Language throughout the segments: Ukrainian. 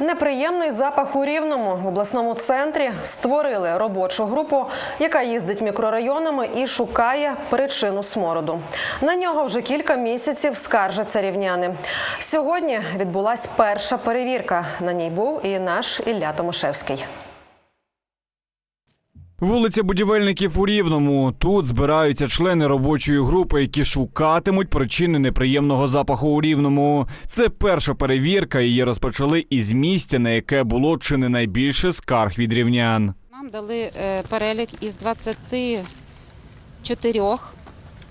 Неприємний запах у рівному в обласному центрі створили робочу групу, яка їздить мікрорайонами і шукає причину смороду. На нього вже кілька місяців скаржаться рівняни. Сьогодні відбулася перша перевірка. На ній був і наш Ілля Томашевський. Вулиця будівельників у Рівному. Тут збираються члени робочої групи, які шукатимуть причини неприємного запаху у Рівному. Це перша перевірка. Її розпочали із місця, на яке було чи не найбільше скарг від рівнян. Нам дали е, перелік із 24.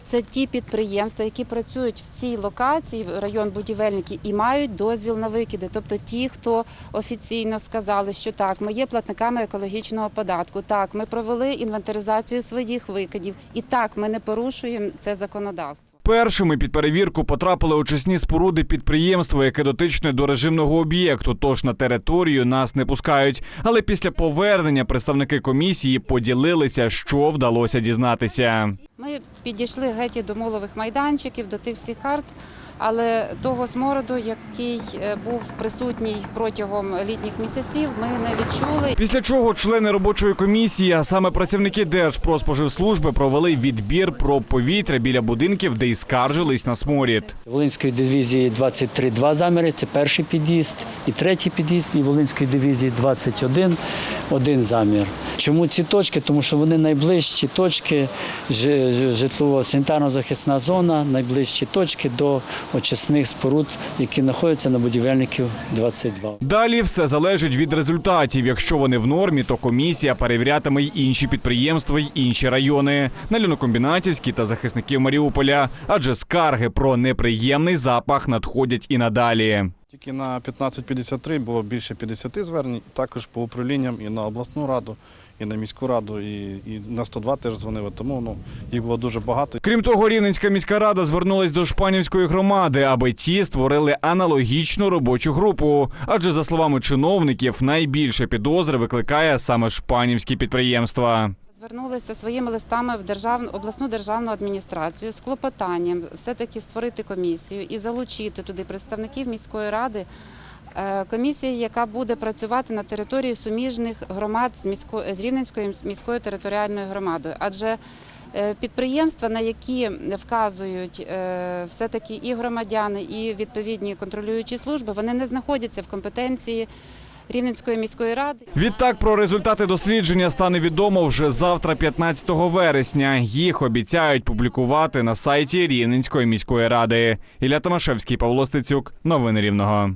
Це ті підприємства, які працюють в цій локації, район будівельники, і мають дозвіл на викиди. Тобто ті, хто офіційно сказали, що так, ми є платниками екологічного податку, так, ми провели інвентаризацію своїх викидів, і так, ми не порушуємо це законодавство. Першими під перевірку потрапили очисні споруди підприємства, яке дотичне до режимного об'єкту. Тож на територію нас не пускають. Але після повернення представники комісії поділилися, що вдалося дізнатися. Ми підійшли геть до мулових майданчиків, до тих всіх карт, але того смороду, який е, був присутній протягом літніх місяців, ми не відчули. Після чого члени робочої комісії, а саме працівники Держпродспоживслужби, провели відбір проб повітря біля будинків, де й скаржились на сморід. Волинської дивізії 23 два заміри, це перший під'їзд, і третій під'їзд, і Волинської дивізії 21 один замір. Чому ці точки? Тому що вони найближчі точки, жи- жи- житлово-санітарно-захисна зона, найближчі точки до очисних споруд, які знаходяться на будівельників 22. Далі все залежить від результатів. Якщо вони в нормі, то комісія перевірятиме й інші підприємства й інші райони на лінокомбінатівській та захисників Маріуполя, адже скарги про неприємний запах надходять і надалі. Тільки на 1553 було більше 50 звернень, також по управлінням і на обласну раду, і на міську раду, і, і на 102 теж дзвонили. Тому ну, їх було дуже багато. Крім того, Рівненська міська рада звернулась до Шпанівської громади, аби ті створили аналогічну робочу групу. Адже за словами чиновників, найбільше підозри викликає саме шпанівські підприємства. Звернулися своїми листами в державну обласну державну адміністрацію з клопотанням все-таки створити комісію і залучити туди представників міської ради. Е, Комісія, яка буде працювати на території суміжних громад з міської з Рівненською міською територіальною громадою, адже е, підприємства, на які вказують е, все-таки і громадяни, і відповідні контролюючі служби, вони не знаходяться в компетенції Рівненської міської ради. Відтак про результати дослідження стане відомо вже завтра, 15 вересня. Їх обіцяють публікувати на сайті Рівненської міської ради. Ілля Томашевський, Павло Стецюк. Новини Рівного.